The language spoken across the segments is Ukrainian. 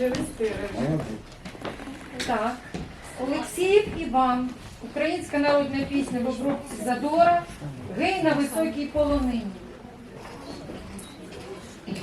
Через тире. Так. Олексіїв Іван. Українська народна пісня в обробці Задора. Гей на високій полонині. Гей,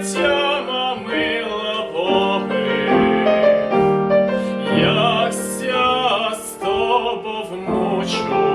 дитя мила Боги, як ся з тобою вночу.